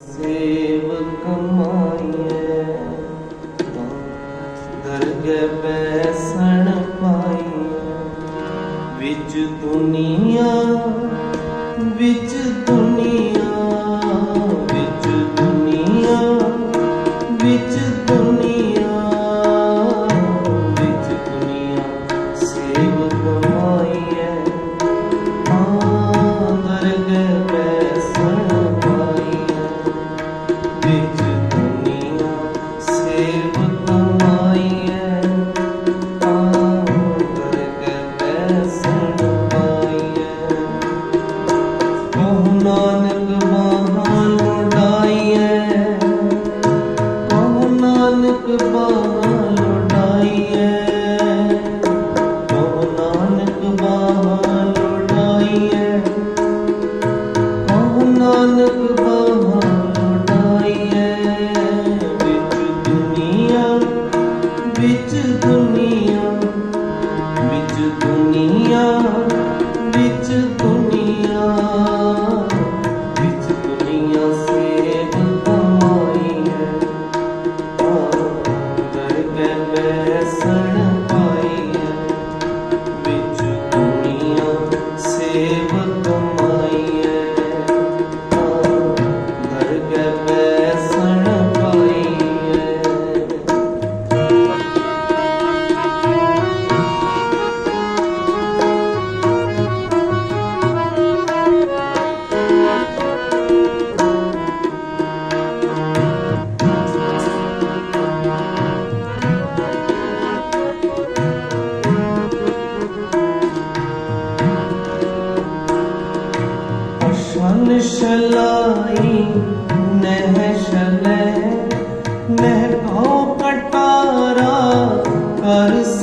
ਸੇਵਕ ਮਾਈਏ ਦਰਗਹਿ ਬੈਸਣ ਪਾਈ ਵਿੱਚ ਦੁਨੀਆ ਵਿੱਚ Thank you.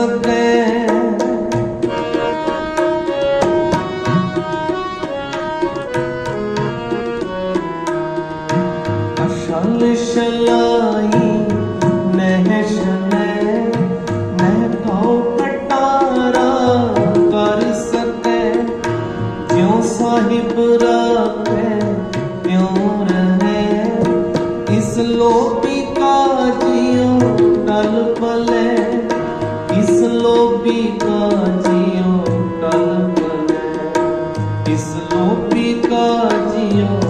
ਸਕੇ। ਅਸ਼ਲ ਸ਼ਲਾਈ ਨਹਿਸ਼ਲੇ ਮੈਂ ਤੋ ਪਟਾਰਾ ਕਰ ਸਕੇ। ਜਿਉ ਸਾਹਿਬ ਰੱਖੇ ਤਿਉ ਰਹੇ, ਇਸ ਲੋਪੀ ਕਾ ਜਿਉ ਤਲ ਪਲ लोपी का जियो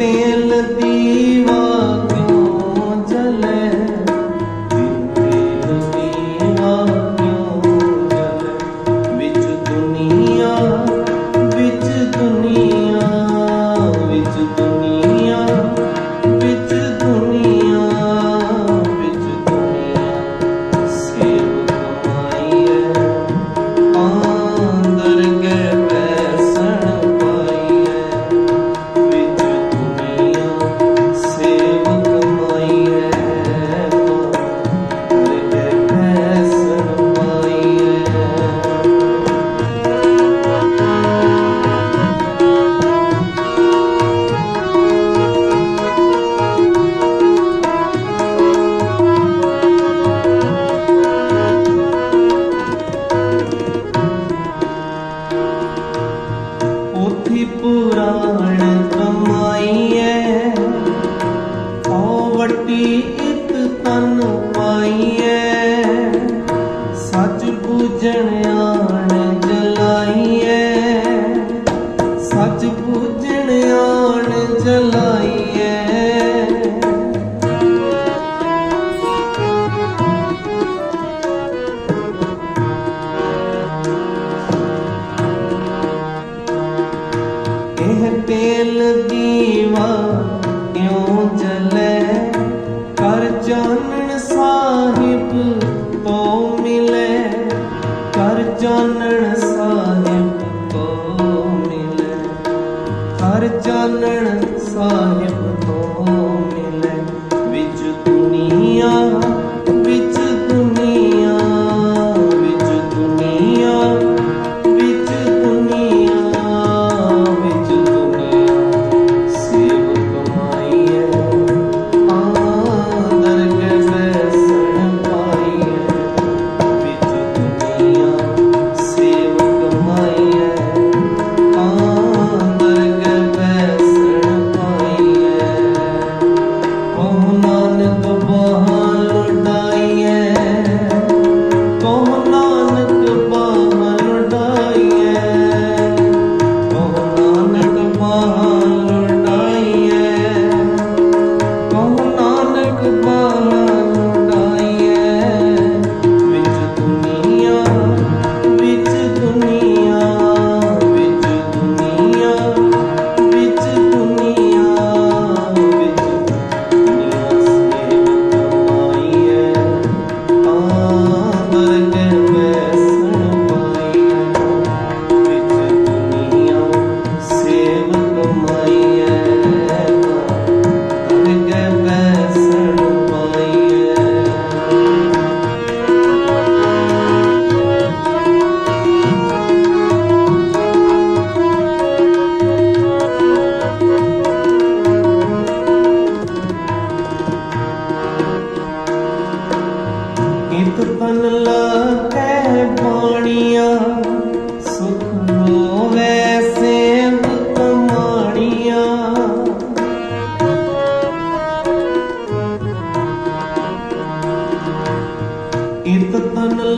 feel வாழும் ਤੇਲ ਦੀਵਾ ਕਿਉਂ ਜਲੇ? ਕਰ ਜਾਣਨ ਸਾਹਿਬ ਕੋ ਮਿਲੇ। ਕਰ ਜਾਣਨ ਸਾਹਿਬ ਕੋ ਮਿਲੇ। ਕਰ ਜਾਣਨ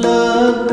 love.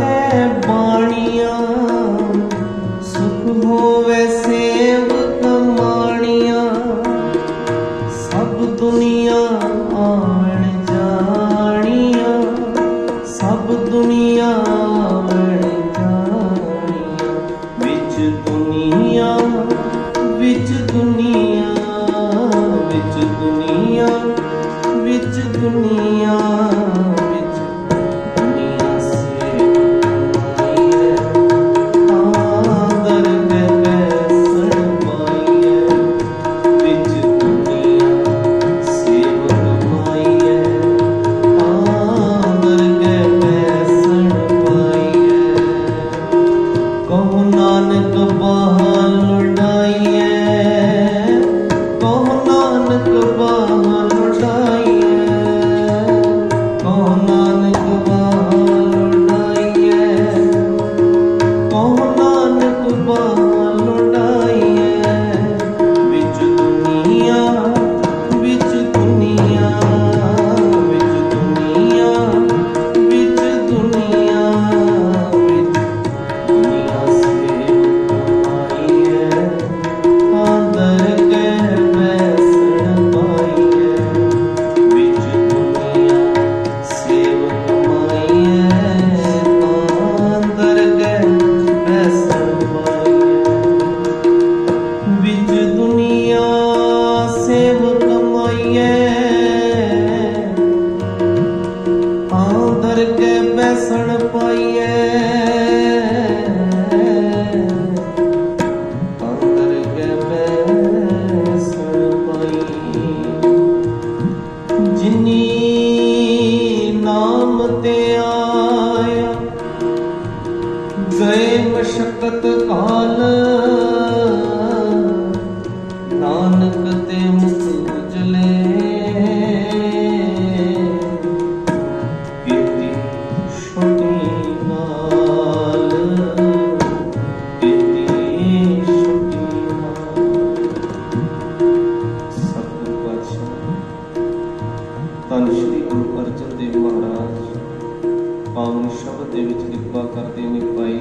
ਦੇ ਵਿੱਚ ਕਿਰਪਾ ਕਰਦੇ ਨੇ ਭਾਈ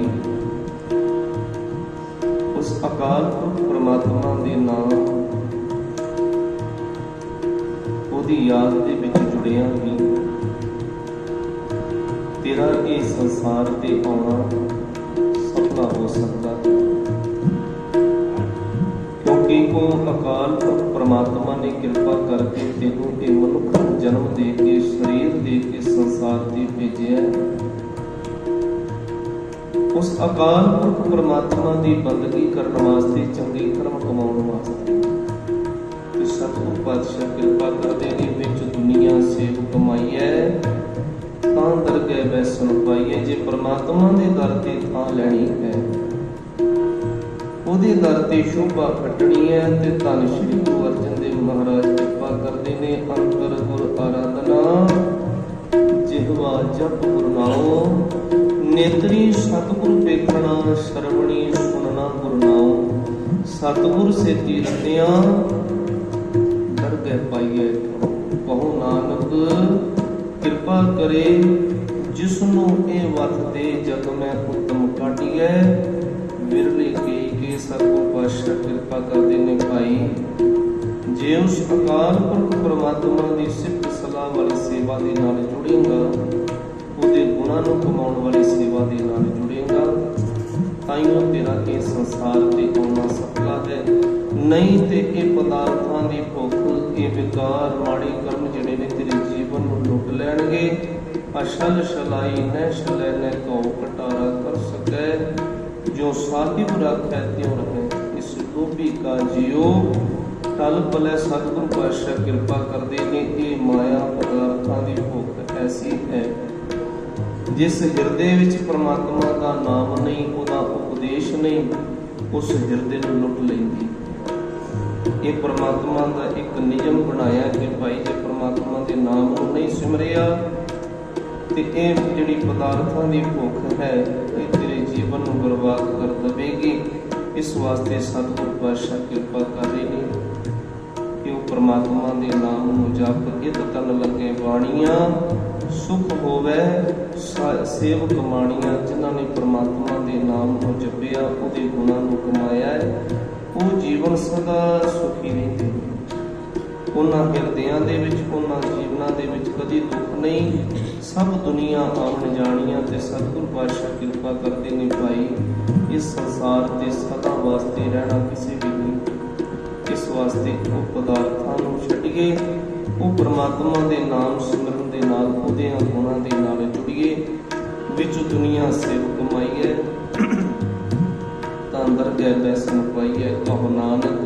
ਉਸ ਅਕਾਲ ਪੁਰਖ ਪ੍ਰਮਾਤਮਾ ਦੇ ਨਾਮ ਉਹਦੀ ਯਾਦ ਦੇ ਵਿੱਚ ਜੁੜਿਆ ਵੀ ਤੇਰਾ ਇਹ ਸੰਸਾਰ ਤੇ ਆਉਣਾ ਸਫਲਾ ਹੋ ਸਕਦਾ। ਕਿਉਂਕਿ ਕੋ ਅਕਾਲ ਪੁਰਖ ਪ੍ਰਮਾਤਮਾ ਨੇ ਕਿਰਪਾ ਕਰਕੇ ਤੈਨੂੰ ਇਹ ਮਨੁੱਖ ਜਨਮ ਦੇ ਕੇ, ਸਰੀਰ ਦੇ ਕੇ, ਸੰਸਾਰ ਤੇ ਭੇਜਿਆ ਉਸ ਅਕਾਲ ਪੁਰਖ ਪ੍ਰਮਾਤਮਾ ਦੀ ਬੰਦਗੀ ਕਰਨ ਵਾਸਤੇ ਚੰਗੇ ਕਰਮ ਕਮਾਉਣ ਵਾਸਤੇ। ਤੇ ਸਤਿਗੁਰ ਪਾਤਸ਼ਾਹ ਕਿਰਪਾ ਕਰਦੇ ਨੇ ਵਿੱਚ ਦੁਨੀਆ ਸੇਵ ਕਮਾਈਐ ਤਾਂ ਦਰਗਹਿ ਬੈਸਣ ਪਾਈਐ ਜੇ ਪ੍ਰਮਾਤਮਾ ਦੇ ਦਰ ਤੇ ਥਾਂ ਲੈਣੀ ਹੈ, ਉਹਦੇ ਦਰ ਤੇ ਸ਼ੋਭਾ ਕੱਢਣੀ ਹੈ ਤੇ ਧੰਨ ਸ਼੍ਰੀ ਗੁਰੂ ਅਰਜਨ ਦੇਵ ਮਹਾਰਾਜ ਕਿਰਪਾ ਕਰਦੇ ਨੇ ਅੰਤਰ ਗੁਰ ਆਰਾਧਨਾ। ਜਿਹਵਾ ਜਪ ਗੁਰ ਨੇਤਰੀ ਸਤਿਗੁਰ ਵੇਖਣਾ ਸਰਵਣੀ ਸੁਨਣਾ ਗੁਰ ਸਤਿਗੁਰ ਸੇਤੀ ਰਤਿਆਂ ਦਰਗਹਿ ਪਾਈਐ ਕਹੋ ਨਾਨਕ, ਕਿਰਪਾ ਕਰੇ ਜਿਸ ਨੂੰ ਇਹ ਵਤ ਦੇ ਜਗ ਮੈਂ ਉਤਮ ਕਾਟੀਐ ਵਿਰਲੇ ਕੇ ਕੇ ਸਤਿਗੁਰ ਪਾਤਸ਼ਾਹ, ਕਿਰਪਾ ਕਰਦੇ ਨੇ ਭਾਈ ਜੇ ਉਸ ਅਕਾਲ ਪੁਰਖ ਪ੍ਰਮਾਤਮਾ ਦੀ ਸਿਫਤ ਸਲਾਹ ਵਾਲੀ ਸੇਵਾ ਦੇ ਨਾਲ ਜੁੜੇਗਾ ਉਹਦੇ ਗੁਣਾਂ ਨੂੰ ਕਮਾਉਣ ਵਾਲੀ ਸੇਵਾ ਦੇ ਨਾਲ ਜੁੜੇਗਾ। ਤਾਈਓ ਤੇਰਾ ਇਹ ਸੰਸਾਰ ਤੇ ਆਉਣਾ ਸਫਲਾ ਹੈ। ਨਹੀਂ ਤੇ ਇਹ ਪਦਾਰਥਾਂ ਦੀ ਭੁੱਖ, ਇਹ ਵਿਕਾਰ ਮਾੜੇ ਕਰਮ ਜਿਹੜੇ ਨੇ ਤੇਰੇ ਜੀਵਨ ਨੂੰ ਲੁੱਟ ਲੈਣਗੇ। ਅਸ਼ਲ ਸ਼ਲਾਈ ਨੈ ਸ਼ਲੈ ਨੈ ਕੋ ਕਟਾਰਾ ਕਰ ਸਕੈ। ਜੋ ਸਾਹਿਬ ਰੱਖੈ ਤਿਉ ਰਹੇ, ਇਸ ਲੋਭੀ ਕਾ ਜਿਉ। ਟਲ ਪਲੇ ਸਤਿਗੁਰ ਪਾਤਸ਼ਾਹ ਕਿਰਪਾ ਕਰਦੇ ਨੇ, ਇਹ ਮਾਇਆ ਪਦਾਰਥਾਂ ਦੀ ਭੁੱਖ ਐਸੀ ਹੈ। ਜਿਸ ਹਿਰਦੇ ਵਿੱਚ ਪ੍ਰਮਾਤਮਾ ਦਾ ਨਾਮ ਨਹੀਂ, ਉਹਦਾ ਉਪਦੇਸ਼ ਨਹੀਂ, ਉਸ ਹਿਰਦੇ ਨੂੰ ਲੁੱਟ ਲੈਂਦੀ। ਇਹ ਪ੍ਰਮਾਤਮਾ ਦਾ ਇੱਕ ਨਿਯਮ ਬਣਾਇਆ ਕਿ ਭਾਈ, ਜੇ ਪ੍ਰਮਾਤਮਾ ਦੇ ਨਾਮ ਨੂੰ ਨਹੀਂ ਸਿਮਰਿਆ, ਤੇ ਇਹ ਜਿਹੜੀ ਪਦਾਰਥਾਂ ਦੀ ਭੁੱਖ ਹੈ, ਇਹ ਤੇਰੇ ਜੀਵਨ ਨੂੰ ਬਰਬਾਦ ਕਰ ਦੇਵੇਗੀ। ਇਸ ਵਾਸਤੇ ਸਤਿਗੁਰ ਪਾਤਸ਼ਾਹ ਕਿਰਪਾ ਕਰ ਰਹੇ ਨੇ ਕਿ ਉਹ ਪ੍ਰਮਾਤਮਾ ਦੇ ਨਾਮ ਨੂੰ ਜਪ ਇਤ ਤਨ ਲੱਗੇ ਬਾਣੀਆਂ ਸੁਖ ਹੋਵੇ, ਸਾ- ਸੇਵਕ ਜਿਨ੍ਹਾਂ ਨੇ ਪ੍ਰਮਾਤਮਾ ਦੇ ਨਾਮ ਨੂੰ ਜਪਿਆ, ਉਹਦੇ ਗੁਣਾਂ ਨੂੰ ਕਮਾਇਆ ਹੈ। ਉਹ ਜੀਵਨ ਸਦਾ ਸੁਖੀ ਰਹਿੰਦੇ ਉਹਨਾਂ ਹਿਰਦਿਆਂ ਦੇ ਵਿੱਚ, ਉਹਨਾਂ ਜੀਵਨਾਂ ਦੇ ਵਿੱਚ ਕਦੀ ਦੁੱਖ ਨਹੀਂ। ਸਭ ਦੁਨੀਆ ਆਉਣ ਜਾਣੀਆਂ ਤੇ ਸਤਿਗੁਰ ਪਾਤਸ਼ਾਹ ਕਿਰਪਾ ਕਰਦੇ ਨੇ ਭਾਈ। ਇਸ ਸੰਸਾਰ ਤੇ ਸਦਾ ਵਾਸਤੇ ਰਹਿਣਾ ਕਿਸੇ ਵੀ ਨਹੀਂ। ਇਸ ਵਾਸਤੇ ਉਹ ਪਦਾਰਥਾਂ ਨੂੰ ਛੱਡੀਏ ਉਹ ਪ੍ਰਮਾਤਮਾ ਦੇ ਨਾਮ ਸਿਮਰਨ ਦੇ ਨਾਲ ਉਹਦੇ ਗੁਣਾਂ ਦੇ ਨਾਲ ਜੁੜੀਏ, ਵਿੱਚ ਦੁਨੀਆ ਸੇਵ ਕਮਾਈਏ। ਤਾਂ ਅੰਦਰ ਗਏ ਪੈਸਨ ਪਾਈਏ। ਕਹੋ ਨਾਨਕ,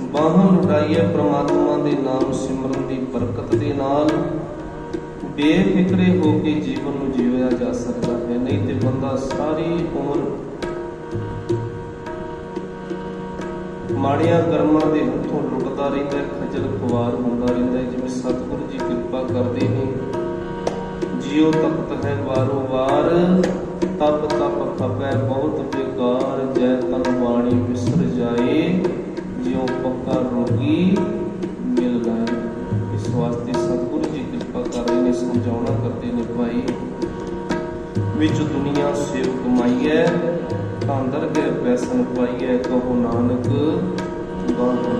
ਬਾਹਾਂ ਲੁਟਾਈ ਹੈ ਪ੍ਰਮਾਤਮਾ ਦੇ ਨਾਮ ਸਿਮਰਨ ਦੀ ਬਰਕਤ ਦੇ ਨਾਲ। ਬੇਫਿਕਰੇ ਹੋ ਕੇ ਜੀਵਨ ਨੂੰ ਜੀਵਿਆ ਜਾ ਸਕਦਾ ਹੈ। ਨਹੀਂ ਤੇ ਬੰਦਾ ਸਾਰੀ ਉਮਰ ਮਾੜੀਆਂ ਕਰਮਾਂ ਦੇ ਹੱਥੋਂ ਲੁੱਟਦਾ ਰਹਿੰਦਾ ਹੈ, ਖੱਜਲ ਹੁੰਦਾ ਰਹਿੰਦਾ ਜਿਵੇਂ ਸਤਿਗੁਰੂ ਜੀ ਕਿਰਪਾ ਕਰਦੇ ਨੇ। ਜਿਉ ਤਪਤ ਹੈ ਵਾਰੋ ਵਾਰ ਤਪ ਤਪ ਖਪੈ ਬਹੁਤ ਬੇਕਾਰ ਜੈ ਤਨ ਬਾਣੀ ਵਿਸਰ ਜਾਏ ਜਿਉ ਪੱਕਾ ਰੋਗੀ ਮਿਲ ਲਾਏ ਇਸ ਵਾਸਤੇ ਸਤਿਗੁਰੂ ਜੀ ਕਿਰਪਾ ਕਰ ਰਹੇ ਨੇ ਸਮਝਾਉਣਾ ਕਰਦੇ ਨੇ ਭਾਈ। ਵਿੱਚ ਦੁਨੀਆ ਸੇਵ ਕਮਾਈਐ ਤਾਂ ਅੰਦਰ ਗਏ ਪੈਸਨ ਪਾਈਐ ਕਹੋ ਨਾਨਕ ਗਾਹੋ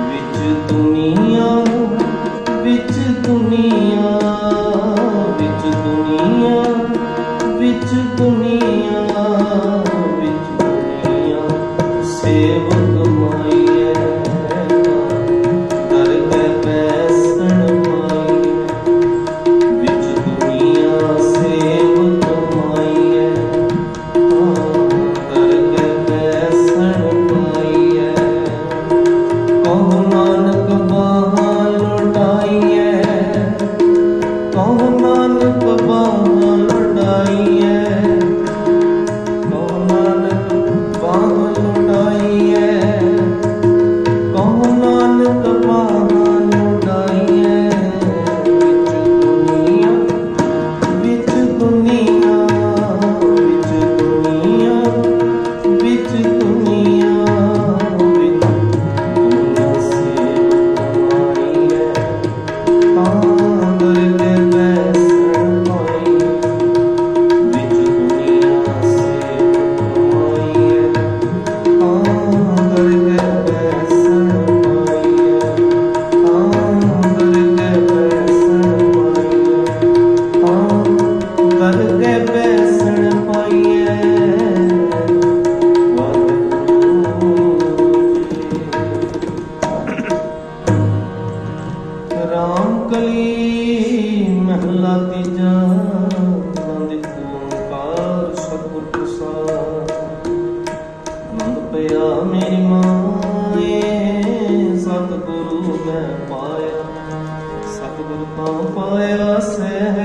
ਵਿੱਚ ਦੁਨੀਆ ਵਿੱਚ ਦੁਨੀਆ। ਰਾਮ ਕਲੀ ਮਹਲਾ ਤੀਜਾ ਆਨੰਦ ਓੰਕਾਰ ਸਤਿਗੁਰ ਪ੍ਰਸਾਦ ਆਨੰਦ ਪਿਆ ਮੇਰੀ ਮਾਏ, ਸਤਿਗੁਰੂ ਮੈਂ ਪਾਇਆ, ਸਤਿਗੁਰ ਤਾਂ ਪਾਇਆ ਸਹਿ